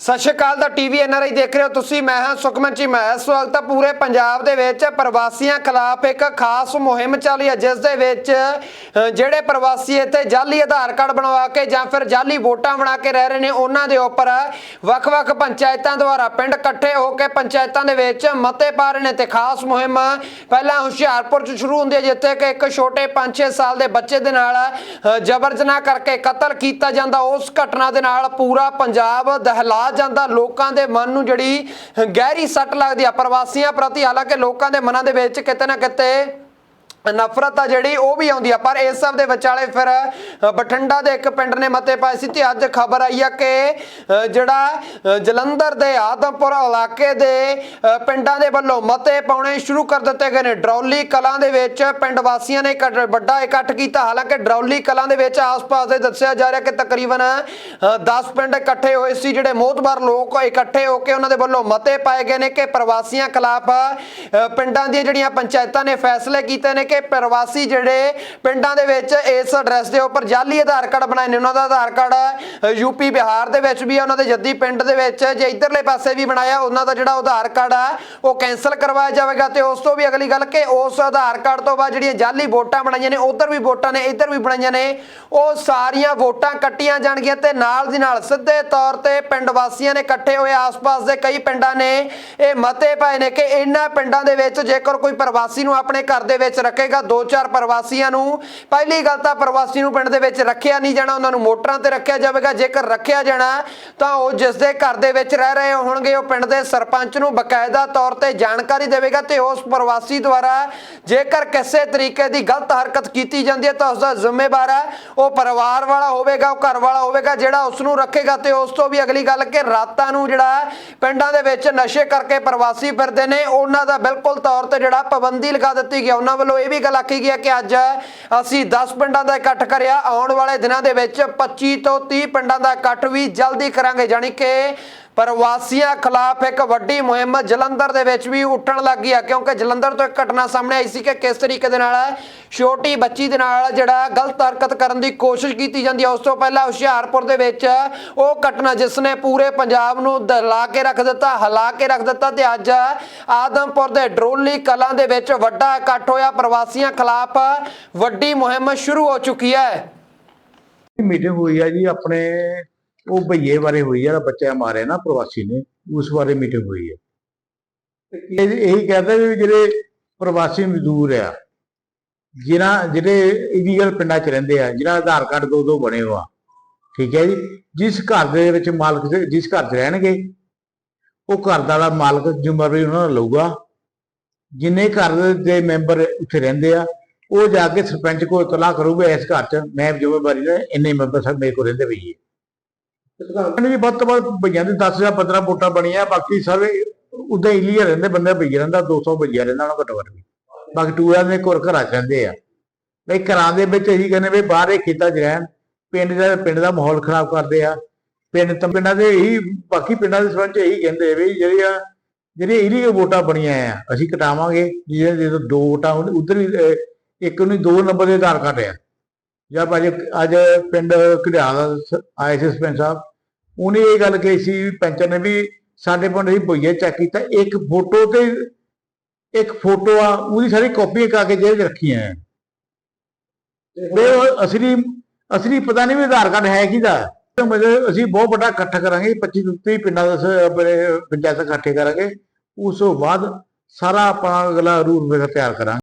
ਸਤਿ ਸ਼੍ਰੀ ਅਕਾਲ ਦਾ TV NRI ਦੇਖ ਰਹੇ ਹੋ ਤੁਸੀਂ। ਮੈਂ ਹਾਂ ਸੁਖਮਨ ਜੀ। ਮੈਂ ਇਸ ਵਕਤ ਪੂਰੇ ਪੰਜਾਬ ਦੇ ਵਿੱਚ ਪ੍ਰਵਾਸੀਆਂ ਖਿਲਾਫ ਇੱਕ ਖਾਸ ਮੁਹਿੰਮ ਚੱਲ ਰਹੀ ਹੈ, ਜਿਸ ਦੇ ਵਿੱਚ ਜਿਹੜੇ ਪ੍ਰਵਾਸੀ ਇੱਥੇ ਜਾਲੀ ਆਧਾਰ ਕਾਰਡ ਬਣਵਾ ਕੇ ਜਾਂ ਫਿਰ ਜਾਲੀ ਵੋਟਾਂ ਬਣਾ ਕੇ ਰਹਿ ਰਹੇ ਨੇ, ਉਹਨਾਂ ਦੇ ਉੱਪਰ ਵੱਖ-ਵੱਖ ਪੰਚਾਇਤਾਂ ਦੁਆਰਾ ਪਿੰਡ ਇਕੱਠੇ ਹੋ ਕੇ ਪੰਚਾਇਤਾਂ ਦੇ ਵਿੱਚ ਮਤੇ ਪਾ ਰਹੇ ਨੇ ਤੇ ਖਾਸ ਮੁਹਿੰਮ ਪਹਿਲਾਂ ਹੁਸ਼ਿਆਰਪੁਰ ਚ ਸ਼ੁਰੂ ਹੁੰਦੀ ਹੈ, ਜਿੱਥੇ ਕਿ ਇੱਕ ਛੋਟੇ 5-6 ਸਾਲ ਦੇ ਬੱਚੇ ਦੇ ਨਾਲ ਜਬਰ ਜਨਾਹ ਕਰਕੇ ਕਤਲ ਕੀਤਾ ਜਾਂਦਾ। ਉਸ ਘਟਨਾ ਦੇ ਨਾਲ ਪੂਰਾ ਪੰਜਾਬ ਦਹਿਲਾ ਜਾਂਦਾ, ਲੋਕਾਂ ਦੇ ਮਨ ਨੂੰ ਜਿਹੜੀ ਗਹਿਰੀ ਸੱਟ ਲੱਗਦੀ ਆ ਪ੍ਰਵਾਸੀਆਂ ਪ੍ਰਤੀ, ਹਾਲਾਂਕਿ ਲੋਕਾਂ ਦੇ ਮਨਾਂ ਦੇ ਵਿੱਚ ਕਿਤੇ ਨਾ ਕਿਤੇ ਨਫ਼ਰਤ ਆ ਜਿਹੜੀ, ਉਹ ਵੀ ਆਉਂਦੀ ਆ। ਪਰ ਇਸ ਸਭ ਦੇ ਵਿਚਾਲੇ ਫਿਰ ਬਠਿੰਡਾ ਦੇ ਇੱਕ ਪਿੰਡ ਨੇ ਮਤੇ ਪਾਏ ਸੀ ਤੇ ਅੱਜ ਖਬਰ ਆਈ ਆ ਕਿ ਜਿਹੜਾ ਜਲੰਧਰ ਦੇ ਆਦਮਪੁਰ ਇਲਾਕੇ ਦੇ ਪਿੰਡਾਂ ਦੇ ਵੱਲੋਂ ਮਤੇ ਪਾਉਣੇ ਸ਼ੁਰੂ ਕਰ ਦਿੱਤੇ ਗਏ ਨੇ। ਡਰੌਲੀ ਕਲਾਂ ਦੇ ਵਿੱਚ ਪਿੰਡ ਵਾਸੀਆਂ ਨੇ ਇੱਕ ਵੱਡਾ ਇਕੱਠ ਕੀਤਾ। ਹਾਲਾਂਕਿ ਡਰੌਲੀ ਕਲਾਂ ਦੇ ਵਿੱਚ ਆਸ-ਪਾਸ ਦੇ ਦੱਸਿਆ ਜਾ ਰਿਹਾ ਕਿ ਤਕਰੀਬਨ 10 ਪਿੰਡ ਇਕੱਠੇ ਹੋਏ ਸੀ, ਜਿਹੜੇ ਮੋਤਬਾਰ ਲੋਕ ਇਕੱਠੇ ਹੋ ਕੇ ਉਹਨਾਂ ਦੇ ਵੱਲੋਂ ਮਤੇ ਪਾਏ ਗਏ ਨੇ ਕਿ ਪ੍ਰਵਾਸੀਆਂ ਖਿਲਾਫ ਪਿੰਡਾਂ ਦੀਆਂ ਜਿਹੜੀਆਂ ਪੰਚਾਇਤਾਂ ਨੇ ਫੈਸਲੇ ਕੀਤੇ ਨੇ ਕਿ ਪ੍ਰਵਾਸੀ ਜਿਹੜੇ ਪਿੰਡਾਂ ਦੇ ਵਿੱਚ ਇਸ ਐਡਰੈਸ ਦੇ ਉੱਪਰ ਜਾਲੀ ਆਧਾਰ ਕਾਰਡ ਬਣਾਏ ਨੇ, ਉਹਨਾਂ ਦਾ ਆਧਾਰ ਕਾਰਡ ਯੂਪੀ ਬਿਹਾਰ ਦੇ ਵਿੱਚ ਵੀ ਉਹਨਾਂ ਦੇ ਜੱਦੀ ਪਿੰਡ ਦੇ ਵਿੱਚ, ਜੇ ਇਧਰਲੇ ਪਾਸੇ ਵੀ ਬਣਾਇਆ, ਉਹਨਾਂ ਦਾ ਜਿਹੜਾ ਆਧਾਰ ਕਾਰਡ ਆ, ਉਹ ਕੈਨਸਲ ਕਰਵਾਇਆ ਜਾਵੇਗਾ ਤੇ ਉਸ ਤੋਂ ਵੀ ਅਗਲੀ ਗੱਲ ਕਿ ਉਸ ਆਧਾਰ ਕਾਰਡ ਤੋਂ ਬਾਅਦ ਜਿਹੜੀਆਂ ਜਾਲੀ ਵੋਟਾਂ ਬਣਾਈਆਂ ਨੇ, ਉਧਰ ਵੀ ਵੋਟਾਂ ਨੇ, ਇੱਧਰ ਵੀ ਬਣਾਈਆਂ ਨੇ, ਉਹ ਸਾਰੀਆਂ ਵੋਟਾਂ ਕੱਟੀਆਂ ਜਾਣਗੀਆਂ ਤੇ ਨਾਲ ਦੀ ਨਾਲ ਸਿੱਧੇ ਤੌਰ ਤੇ ਪਿੰਡ ਵਾਸੀਆਂ ਨੇ ਇਕੱਠੇ ਹੋਏ ਆਸ-ਪਾਸ ਦੇ ਕਈ ਪਿੰਡਾਂ ਨੇ, ਇਹ ਮਤੇ ਪਾਏ ਨੇ ਕਿ ਇਹਨਾਂ ਪਿੰਡਾਂ ਦੇ ਵਿੱਚ ਜੇਕਰ ਕੋਈ ਪ੍ਰਵਾਸੀ ਨੂੰ ਆਪਣੇ ਘਰ ਦੇ ਵਿੱਚ ਰੱਖੇਗਾ ਦੋ ਚਾਰ ਪ੍ਰਵਾਸੀਆਂ ਨੂੰ। ਪਹਿਲੀ ਗੱਲ ਤਾਂ ਪ੍ਰਵਾਸੀ ਨੂੰ ਪਿੰਡ ਦੇ ਵਿੱਚ ਰੱਖਿਆ ਨਹੀਂ ਜਾਣਾ, ਉਹਨਾਂ ਨੂੰ ਮੋਟਰਾਂ ਤੇ ਰੱਖਿਆ ਜਾਵੇਗਾ। ਜੇਕਰ ਰੱਖਿਆ ਜਾਣਾ, ਤਾਂ ਉਹ ਜਿਸ ਦੇ ਘਰ ਦੇ ਵਿੱਚ ਰਹਿ ਰਹੇ ਹੋਣਗੇ, ਉਹ ਪਿੰਡ ਦੇ ਸਰਪੰਚ ਨੂੰ ਬਕਾਇਦਾ ਤੌਰ ਤੇ ਜਾਣਕਾਰੀ ਦੇਵੇਗਾ ਤੇ ਉਸ ਪ੍ਰਵਾਸੀ ਦੁਆਰਾ ਜੇਕਰ ਕਿਸੇ ਤਰੀਕੇ ਦੀ ਗਲਤ ਹਰਕਤ ਕੀਤੀ ਜਾਂਦੀ ਹੈ, ਤਾਂ ਉਸ ਦਾ ਜ਼ਿੰਮੇਵਾਰ ਹੈ, ਉਹ ਪਰਿਵਾਰ ਵਾਲਾ ਹੋਵੇਗਾ, ਉਹ ਘਰ ਵਾਲਾ ਹੋਵੇਗਾ, ਜਿਹੜਾ ਉਸ ਨੂੰ ਰੱਖੇਗਾ ਤੇ ਉਸ ਤੋਂ ਵੀ ਅਗਲੀ ਗੱਲ ਕਿ ਰਾਤਾਂ ਨੂੰ ਜਿਹੜਾ ਪਿੰਡਾਂ ਦੇ ਵਿੱਚ ਨਸ਼ੇ ਕਰਕੇ ਪ੍ਰਵਾਸੀ ਫਿਰਦੇ ਨੇ, ਉਹਨਾਂ ਦਾ ਬਿਲਕੁਲ ਤੌਰ ਤੇ ਜਿਹੜਾ ਪਾਬੰਦੀ ਲਗਾ ਦਿੱਤੀ ਗਈ ਉਹਨਾਂ ਵੱਲੋਂ ਇਹ ਵੀ ਗੱਲ ਆਖੀ ਗਈ ਹੈ ਕਿ ਅੱਜ ਅਸੀਂ 10 ਪਿੰਡਾਂ ਦਾ ਇਕੱਠ ਕਰਿਆ। ਆਉਣ ਵਾਲੇ ਦਿਨਾਂ ਦੇ ਵਿੱਚ 25 ਤੋਂ 30 ਪਿੰਡਾਂ ਦਾ ਇਕੱਠ ਵੀ ਜਲਦੀ ਕਰਾਂਗੇ। ਜਾਣੀ ਕਿ ਪ੍ਰਵਾਸੀਆਂ ਖਿਲਾਫ ਇੱਕ ਵੱਡੀ ਮੁਹਿੰਮ ਜਲੰਧਰ ਦੇ ਵਿੱਚ ਵੀ ਉੱਠਣ ਲੱਗ ਗਈ ਆ, ਕਿਉਂਕਿ ਜਲੰਧਰ ਤੋਂ ਇੱਕ ਘਟਨਾ ਸਾਹਮਣੇ ਆਈ ਸੀ ਕਿ ਕਿਸ ਤਰੀਕੇ ਦੇ ਨਾਲ ਛੋਟੀ ਬੱਚੀ ਦੇ ਨਾਲ ਜਿਹੜਾ ਗਲਤ ਹਰਕਤ ਕਰਨ ਦੀ ਕੋਸ਼ਿਸ਼ ਕੀਤੀ ਜਾਂਦੀ ਹੈ ਉਸ ਤੋਂ ਪਹਿਲਾਂ ਹੁਸ਼ਿਆਰਪੁਰ ਦੇ ਵਿੱਚ ਉਹ ਘਟਨਾ ਜਿਸ ਨੇ ਪੂਰੇ ਪੰਜਾਬ ਨੂੰ ਦਲਾ ਕੇ ਰੱਖ ਦਿੱਤਾ, ਹਲਾ ਕੇ ਰੱਖ ਦਿੱਤਾ ਤੇ ਅੱਜ ਆਦਮਪੁਰ ਦੇ ਡਰੋਲੀ ਕਲਾਂ ਦੇ ਵਿੱਚ ਵੱਡਾ ਇਕੱਠ ਹੋਇਆ। ਪ੍ਰਵਾਸੀਆਂ ਖਿਲਾਫ ਵੱਡੀ ਮੁਹਿੰਮ ਸ਼ੁਰੂ ਹੋ ਚੁੱਕੀ ਹੈ। ਮੀਟਿੰਗ ਹੋਈ ਆ ਜੀ ਆਪਣੇ ਉਹ ਭਈਏ ਬਾਰੇ ਹੋਈ ਜਿਹੜਾ ਬੱਚਾ ਮਾਰਿਆ ਨਾ ਪ੍ਰਵਾਸੀ ਨੇ, ਉਸ ਬਾਰੇ ਮੀਟਿੰਗ ਹੋਈ ਹੈ ਤੇ ਇਹ ਇਹੀ ਕਹਿੰਦਾ ਵੀ ਜਿਹੜੇ ਪ੍ਰਵਾਸੀ ਮਜ਼ਦੂਰ ਆ, ਜਿਨ੍ਹਾਂ, ਜਿਹੜੇ ਇਲੀਗਲ ਪਿੰਡਾਂ 'ਚ ਰਹਿੰਦੇ ਆ ਜਿਹੜਾ ਆਧਾਰ ਕਾਰਡ ਦੋ ਦੋ ਬਣੇ ਹੋਆ, ਠੀਕ ਹੈ ਜੀ, ਜਿਸ ਘਰ ਦੇ ਵਿੱਚ ਮਾਲਕ ਜਿਸ ਘਰ 'ਚ ਰਹਿਣਗੇ, ਉਹ ਘਰ ਦਾ ਮਾਲਕ ਜ਼ਿੰਮੇਵਾਰੀ ਉਹਨਾਂ ਦਾ ਲਊਗਾ। ਜਿੰਨੇ ਘਰ ਦੇ ਮੈਂਬਰ ਉੱਥੇ ਰਹਿੰਦੇ ਆ, ਉਹ ਜਾ ਕੇ ਸਰਪੰਚ ਕੋਲ ਇਤਲਾਹ ਕਰੂਗਾ ਇਸ ਘਰ 'ਚ, ਮੈਂ ਜ਼ਿੰਮੇਵਾਰੀ ਦਾ ਇੰਨੇ ਮੈਂਬਰ ਸਭ ਮੇਰੇ ਕੋਲ ਰਹਿੰਦੇ ਪਈ ਹੈ ਜੀ ਵੱਧ ਤੋਂ ਵੱਧ ਭਈਆਂ ਦੇ 10 ਜਾਂ 15 ਵੋਟਾਂ ਬਣੀਆਂ, ਬਾਕੀ ਸਾਰੇ ਉਦਾਂ ਇਲੀਆ ਰਹਿੰਦੇ, ਬੰਦੇ ਭਈਆ ਰਹਿੰਦਾ 200 ਭਈਆ ਰਹਿੰਦਾ, ਉਹਨਾਂ ਘੱਟੋ ਘੱਟ ਵੀ। ਬਾਕੀ ਟੂਰਾਂ ਦੇ ਕੋਲ ਘਰਾਂ 'ਚ ਰਹਿੰਦੇ ਆ। ਬਈ ਘਰਾਂ ਦੇ ਵਿੱਚ ਇਹੀ ਕਹਿੰਦੇ ਵੀ ਬਾਹਰ ਖੇਤਾਂ 'ਚ ਰਹਿਣ, ਪਿੰਡ ਦਾ ਪਿੰਡ ਦਾ ਮਾਹੌਲ ਖਰਾਬ ਕਰਦੇ ਆ। ਪਿੰਡ ਤਾਂ, ਪਿੰਡਾਂ ਦੇ ਇਹੀ, ਬਾਕੀ ਪਿੰਡਾਂ ਦੇ ਸਰਪੰਚ ਇਹੀ ਕਹਿੰਦੇ ਵੀ ਜਿਹੜੀਆਂ ਜਿਹੜੀਆਂ ਇਲੀਗਲ ਵੋਟਾਂ ਬਣੀਆਂ ਆ, ਅਸੀਂ ਕਟਾਵਾਂਗੇ ਜਿਹੜੇ ਜਦੋਂ ਦੋ ਵੋਟਾਂ, ਉਧਰ ਵੀ ਇੱਕ ਨੂੰ ਦੋ ਨੰਬਰ ਦੇ ਆਧਾਰ ਕਾਰਡ ਆ। ਜਾਂ ਭਾਜੀ ਅੱਜ ਪਿੰਡ ਘੜਿਆਲ ਸ- ਆਏ ਸੀ ਸਰਪੰਚ ਸਾਹਿਬ, ਉਹਨੇ ਇਹ ਗੱਲ ਕਹੀ ਸੀ ਵੀ ਨੇ ਵੀ ਸਾਡੇ ਪਿੰਡ ਦੀ ਬੋਈਏ ਚੈੱਕ ਕੀਤਾ, ਇੱਕ ਫੋਟੋ ਤੇ ਇੱਕ ਫੋਟੋ ਆ, ਉਹਦੀ ਸਾਰੀ ਕਾਪੀ ਕਾ ਕੇ ਜੇਬ 'ਚ ਰੱਖੀਆਂ ਆ ਤੇ ਅਸਲੀ ਅਸਲੀ ਪਤਾ ਨਹੀਂ ਵੀ ਆਧਾਰ ਕਾਰਡ ਹੈ ਕਿਹਦਾ। ਤੇ ਮਤਲਬ ਅਸੀਂ ਬਹੁਤ ਵੱਡਾ ਇਕੱਠ ਕਰਾਂਗੇ 25 30 ਪਿੰਡਾਂ ਦਾ ਸ- ਆਪਣੇ ਪੰਚਾਇਤ ਇਕੱਠੇ ਕਰਾਂਗੇ, ਉਸ ਤੋਂ ਬਾਅਦ ਸਾਰਾ ਆਪਣਾ ਅਗਲਾ ਰੂਲ ਮੇਰਾ ਤਿਆਰ ਕਰਾਂਗੇ।